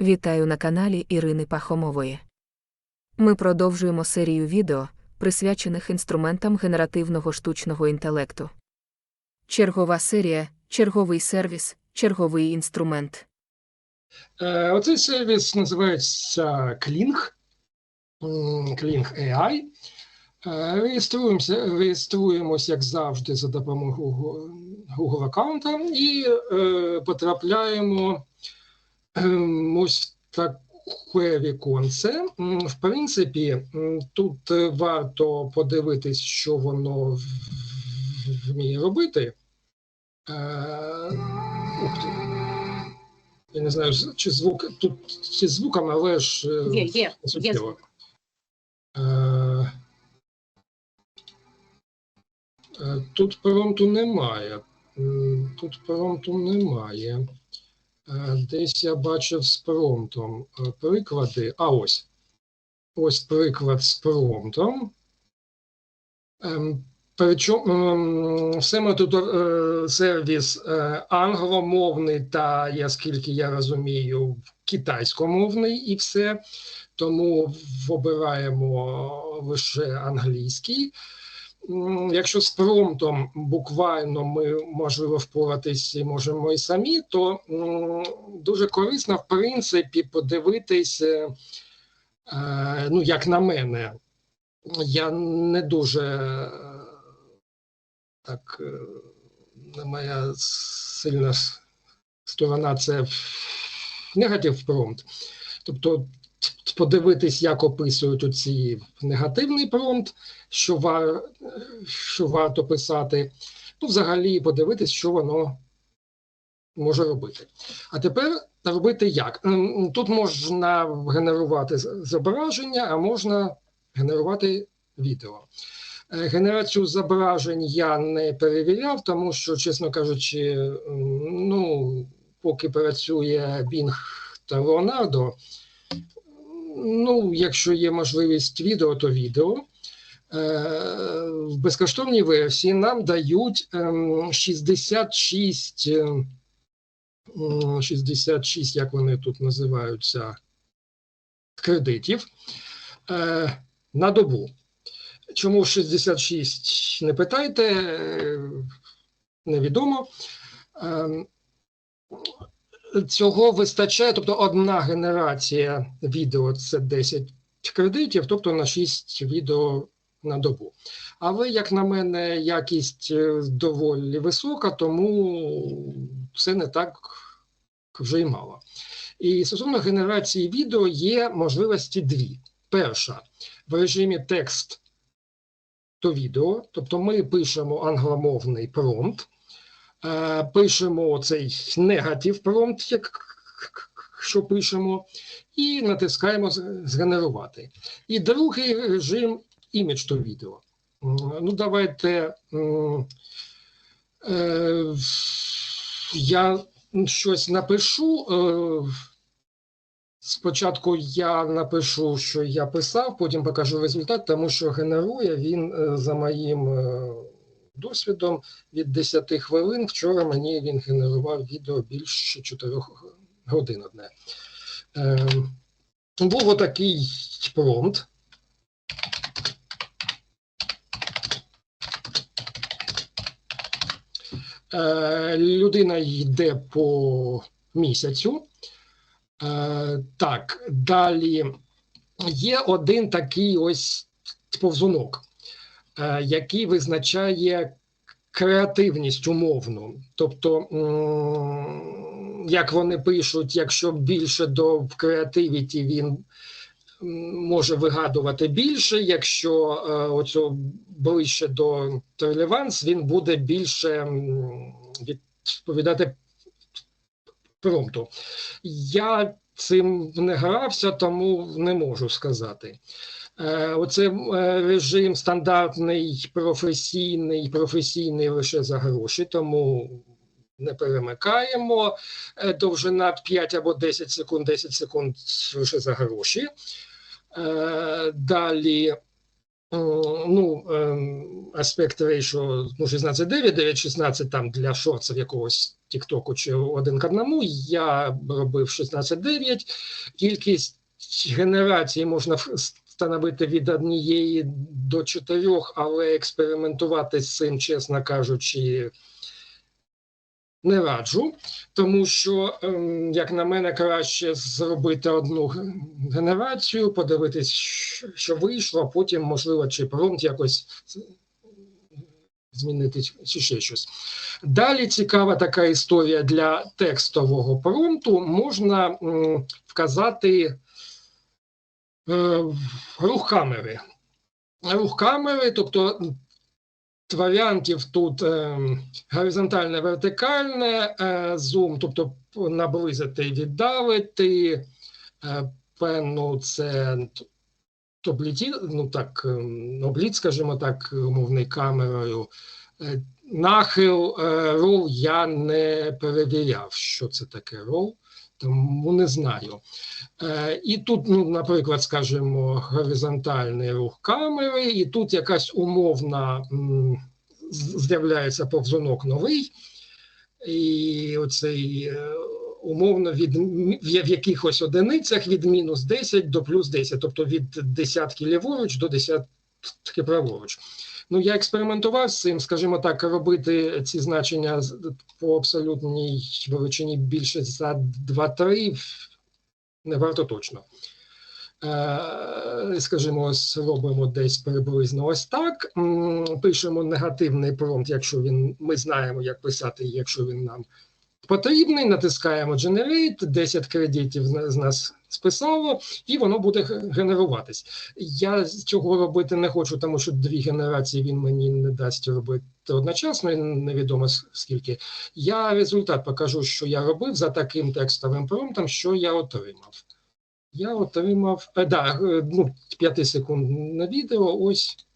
Вітаю на каналі Ірини Пахомової. Ми продовжуємо серію відео, присвячених інструментам генеративного штучного інтелекту. Чергова серія, черговий сервіс, черговий інструмент. Е, Оцей сервіс називається м, Kling AI. Реєструємося, реєструємось, як завжди, за допомогою Google- аккаунта і е, потрапляємо ось в таке віконце. В принципі, тут е, варто подивитись, що воно вміє робити. Е, Ух ти. Я не знаю, чи звук тут зі звуком, але ж е, Є, є, є звук. Тут промпту немає. Тут промпту немає. Е, Десь я бачив з промптом е, приклади. А ось. Ось приклад з промптом. Ем, Причому ем, саме тут е, сервіс англомовний та, я скільки я розумію, китайськомовний і все. Тому обираємо лише англійський. Якщо з промптом буквально ми можливо впоратись і можемо і самі, то дуже корисно, в принципі, подивитись, е, е, ну, як на мене, я не дуже е, так, не моя сильна сторона це негатив промпт. Тобто подивитись, як описують оці негативний промпт, що, вар, що варто писати, ну, взагалі подивитись, що воно може робити. А тепер робити як? Тут можна генерувати зображення, а можна генерувати відео. Е, Генерацію зображень я не перевіряв, тому що, чесно кажучи, ну, поки працює Bing та Leonardo, ну, якщо є можливість відео, то відео. Е, В безкоштовній версії нам дають ем, 66, ем, 66, як вони тут називаються, кредитів е, на добу. Чому 66 не питайте, е, невідомо. Ем, Цього вистачає, тобто одна генерація відео це 10 кредитів, тобто на 6 відео на добу. Але, як на мене, якість е, доволі висока, тому це не так вже й мало. І стосовно генерації відео є можливості дві. Перша в режимі текст то відео, тобто ми пишемо англомовний промпт, е, пишемо цей негатив промпт, що пишемо, і натискаємо згенерувати. І другий режим імідж то відео. Ну, давайте е, я щось напишу. Е, Спочатку я напишу, що я писав, потім покажу результат, тому що генерує він е, за моїм е, досвідом від 10 хвилин. Вчора мені він генерував відео більше 4 годин одне. Е, був отакий промпт. Людина йде по місяцю. Е, так, далі є один такий ось повзунок, е, який визначає креативність умовну. Тобто, як вони пишуть, якщо більше до креативіті він може вигадувати більше, якщо е, оцю ближче до релеванс, він буде більше відповідати промпту. Я цим не грався, тому не можу сказати. Е, Оце е, режим стандартний, професійний, професійний лише за гроші, тому не перемикаємо. Е, Довжина 5 або 10 секунд, 10 секунд лише за гроші. Е, Далі ну, ем, аспект ratio ну, 16,9, 9,16 там для шорців якогось Тіктоку чи один к одному. Я робив 16.9. Кількість генерацій можна встановити від однієї до чотирьох, але експериментувати з цим, чесно кажучи, не раджу, тому що, ем, як на мене, краще зробити одну генерацію, подивитись, що- вийшло, а потім, можливо, чи промпт якось змінити чи ще щось. Далі цікава така історія для текстового промпту. Можна вказати е, рух камери. Рух камери, тобто варіантів тут е, горизонтальне, вертикальне, е, зум, тобто наблизити, віддалити, е, пену це обліті, ну так, ем, обліт, скажімо так, умовний камерою. Е, Нахил, е, рол я не перевіряв, що це таке рол, тому не знаю. Е, І тут, ну, наприклад, скажімо, горизонтальний рух камери, і тут якась умовна з'являється повзунок новий, і оцей е, умовно від в якихось одиницях від мінус 10 до плюс 10, тобто від десятки ліворуч до десятки праворуч. Ну, я експериментував з цим, скажімо так, робити ці значення по абсолютній величині більше за 2-3 не варто точно. Е, Скажімо, зробимо десь приблизно ось так. Пишемо негативний промпт, якщо він ми знаємо, як писати, якщо він нам потрібний. Натискаємо Generate, 10 кредитів з нас списало, і воно буде генеруватись. Я цього робити не хочу, тому що дві генерації він мені не дасть робити одночасно, невідомо скільки. Я результат покажу, що я робив за таким текстовим промптом, що я отримав. Я отримав е, да, е, ну, 5 секунд на відео. Ось.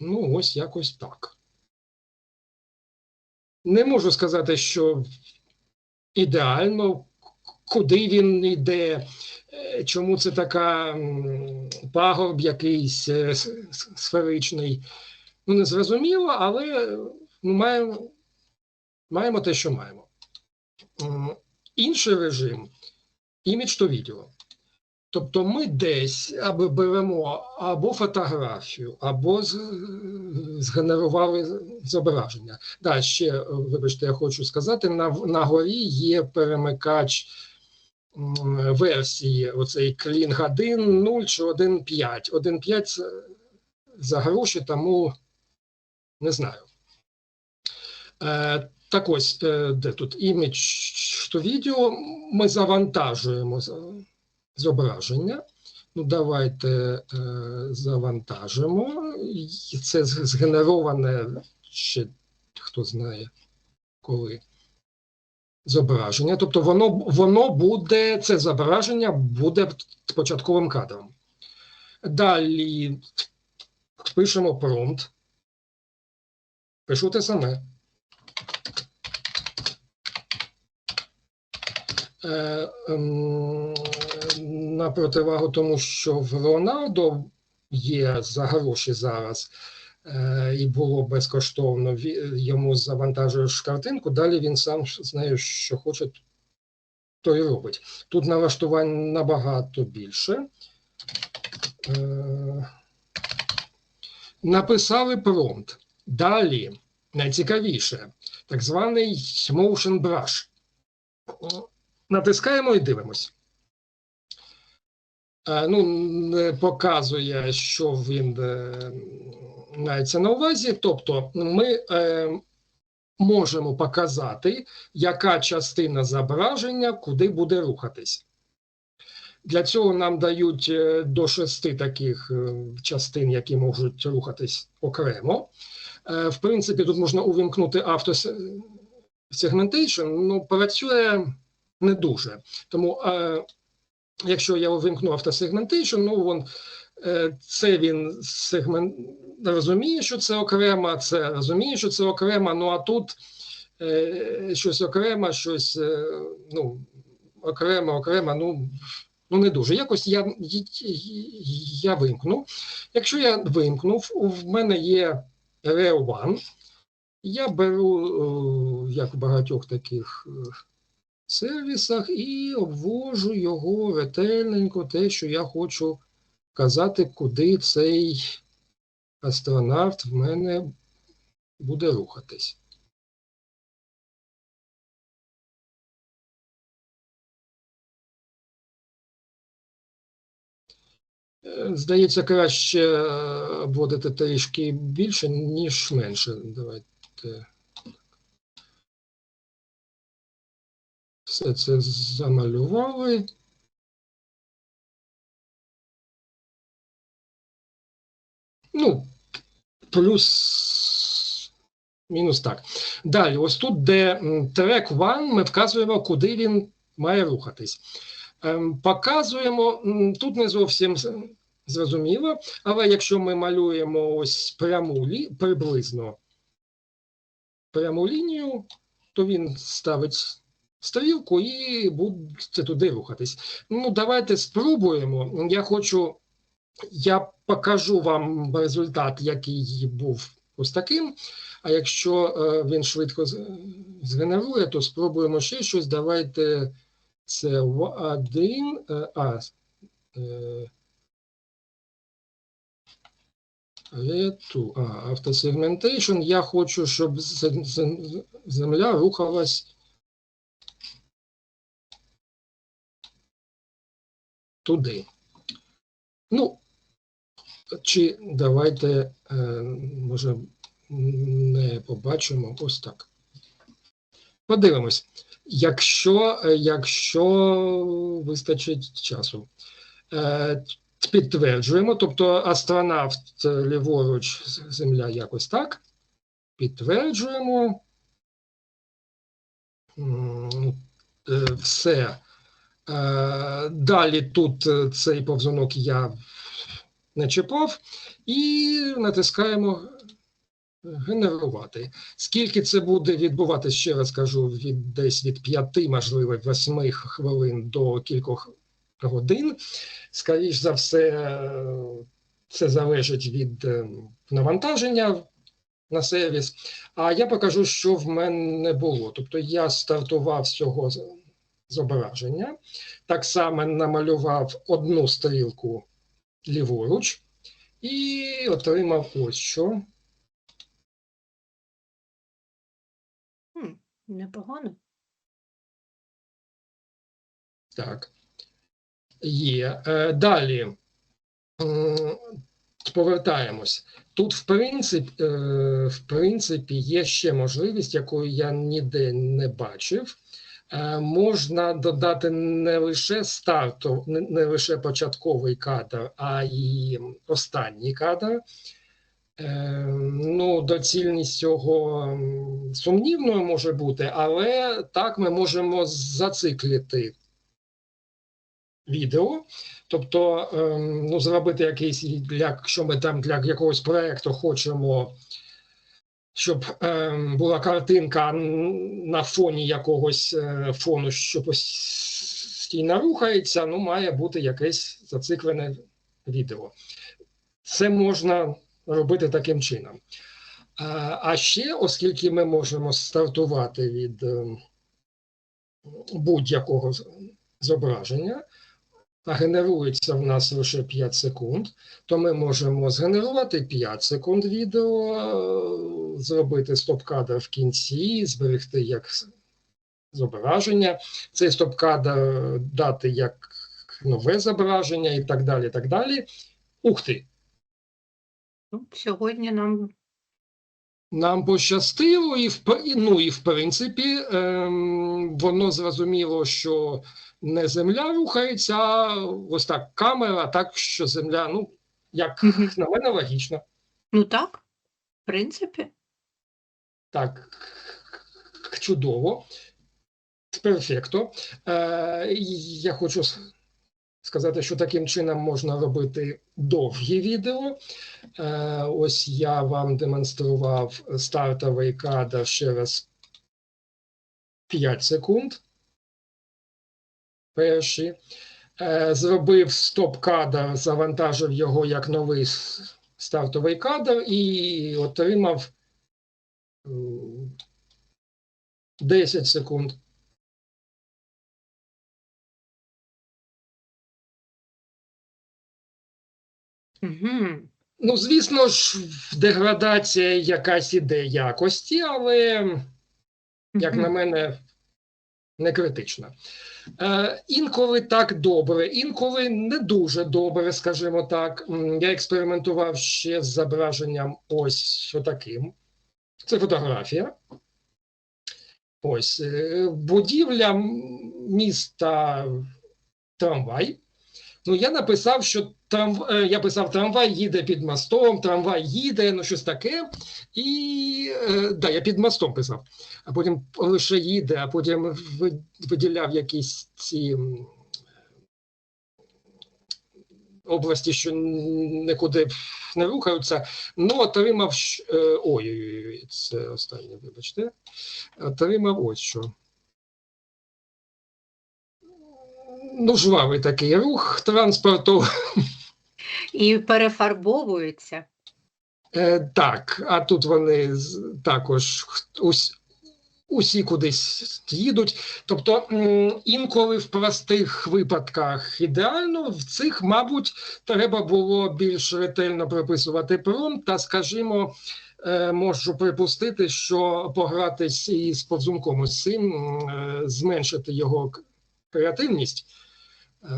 Ну, ось якось так. Не можу сказати, що ідеально, куди він йде, е, чому це така пагорб якийсь е, сферичний. Ну, не зрозуміло, але ну, маємо, маємо те, що маємо. Інший режим імідж то відео. Тобто ми десь або беремо або фотографію, або згенерували зображення. Да, ще, вибачте, я хочу сказати, на, на горі є перемикач версії, оцей клінг 1.0 чи 1.5. 1.5 це за гроші, тому не знаю. Е, так ось, е, де тут імідж то відео, ми завантажуємо зображення. Ну, давайте е, завантажимо. Це згенероване ще хто знає коли. Зображення. Тобто воно, воно буде, це зображення буде початковим кадром. Далі пишемо промпт. Пишу те саме. Е, ем, на противагу тому, що в Роналдо є за гроші зараз, е, і було безкоштовно, йому завантажуєш картинку, далі він сам знає, що хоче, то і робить. Тут налаштувань набагато більше. Е, написали промпт. Далі, найцікавіше, так званий motion brush. Натискаємо і дивимось. Е, Ну, не показує, що він е, мається на увазі. Тобто, ми е, можемо показати, яка частина зображення куди буде рухатись. Для цього нам дають до шести таких частин, які можуть рухатись окремо. В принципі, тут можна увімкнути автосегментейшн, ну працює не дуже. Тому, якщо я увімкну автосегментейшн, ну вон, е, це він сегмент розуміє, що це окремо, це розуміє, що це окремо, ну а тут е, щось окремо, щось е, ну, окремо, окремо, ну. Ну, не дуже. Якось я, я вимкну. Якщо я вимкнув, в мене є Reo One, я беру як в багатьох таких сервісах, і обвожу його ретельненько, те, що я хочу казати, куди цей астронавт в мене буде рухатись. Е, Здається, краще е, обводити трішки більше, ніж менше. Давайте. Все це замалювали. Ну, плюс мінус так. Далі, ось тут, де трек one, ми вказуємо, куди він має рухатись. Ем, Показуємо, тут не зовсім зрозуміло, але якщо ми малюємо ось пряму лі, приблизно пряму лінію, то він ставить стрілку і буде туди рухатись. Ну, давайте спробуємо. Я хочу, я покажу вам результат, який був ось таким. А якщо е, він швидко згенерує, то спробуємо ще щось. Давайте це один. е, А, е, Рету, а, автосегментейшн. Я хочу, щоб земля рухалась туди. Ну, чи давайте, е, може, не побачимо ось так. Подивимось, якщо, е, якщо вистачить часу. Е, Підтверджуємо, тобто астронавт ліворуч, земля якось так. Підтверджуємо. Все. Е, Далі тут е, цей повзунок я не чіпав, і натискаємо генерувати. Скільки це буде відбуватися, ще раз кажу, від десь від 5, можливо, 8 хвилин до кількох годин. Скоріш за все, е, це залежить від навантаження на сервіс. А я покажу, що в мене було. Тобто я стартував з- зображення, так само намалював одну стрілку ліворуч і отримав ось що. Хм, непогано. Так. Є. Е, Далі. Повертаємось. Тут, в принципі, е, в принципі, є ще можливість, якої я ніде не бачив. Е, Можна додати не лише старту, не, лише початковий кадр, а й останній кадр. Е, Ну, доцільність цього сумнівною може бути, але так ми можемо зациклити відео, тобто ем, ну, зробити якийсь, якщо ми там для якогось проєкту хочемо, щоб ем, була картинка на фоні якогось е, фону, що постійно рухається, ну, має бути якесь зациклене відео. Це можна робити таким чином. А, а ще, оскільки ми можемо стартувати від ем, будь-якого зображення, а генерується в нас лише 5 секунд, то ми можемо згенерувати 5 секунд відео, е, зробити стоп-кадр в кінці, зберегти як зображення, цей стоп-кадр дати як нове зображення і так далі. так далі. Ух ти! Ну, сьогодні нам Нам пощастило, і в ну, і в принципі ем, воно зрозуміло, що не земля рухається, а ось так камера, так що земля, ну, як на мене, логічно. Ну так, в принципі. Так, чудово. Перфекто. Е, я хочу сказати, що таким чином можна робити довгі відео. Е, ось я вам демонстрував стартовий кадр ще раз 5 секунд. Перші. Е, зробив стоп-кадр, завантажив його як новий стартовий кадр і отримав 10 секунд. Угу. Ну, звісно ж, деградація якась іде якості, але, як на мене, не критична. Е, інколи так добре, інколи не дуже добре, скажімо так. Я експериментував ще з зображенням ось таким. Це фотографія. Ось е, будівля міста трамвай. Ну, я написав, що трам... е, я писав, трамвай їде під мостом, трамвай їде, ну щось таке. І е, да, я під мостом писав, а потім лише їде, а потім виділяв якісь ці області, що нікуди не рухаються. Ну, отримав. е, Ой-ой-ой, це останнє, вибачте. Отримав ось що. Ну, жвавий такий рух транспорту. І перефарбовуються. Е, так, а тут вони також усі кудись їдуть. Тобто інколи в простих випадках ідеально, в цих, мабуть, треба було більш ретельно прописувати пром, та, скажімо, е, можу припустити, що погратись із повзунком ось цим, е, зменшити його креативність, е,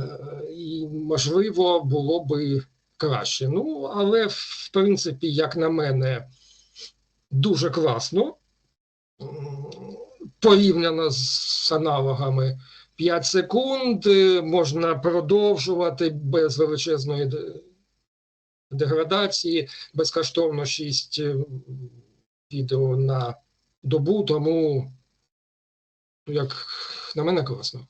і, можливо, було би краще. Ну, але в принципі, як на мене, дуже класно. Порівняно з аналогами 5 секунд, е, можна продовжувати без величезної деградації, безкоштовно 6 відео на добу, тому, як на мене, класно.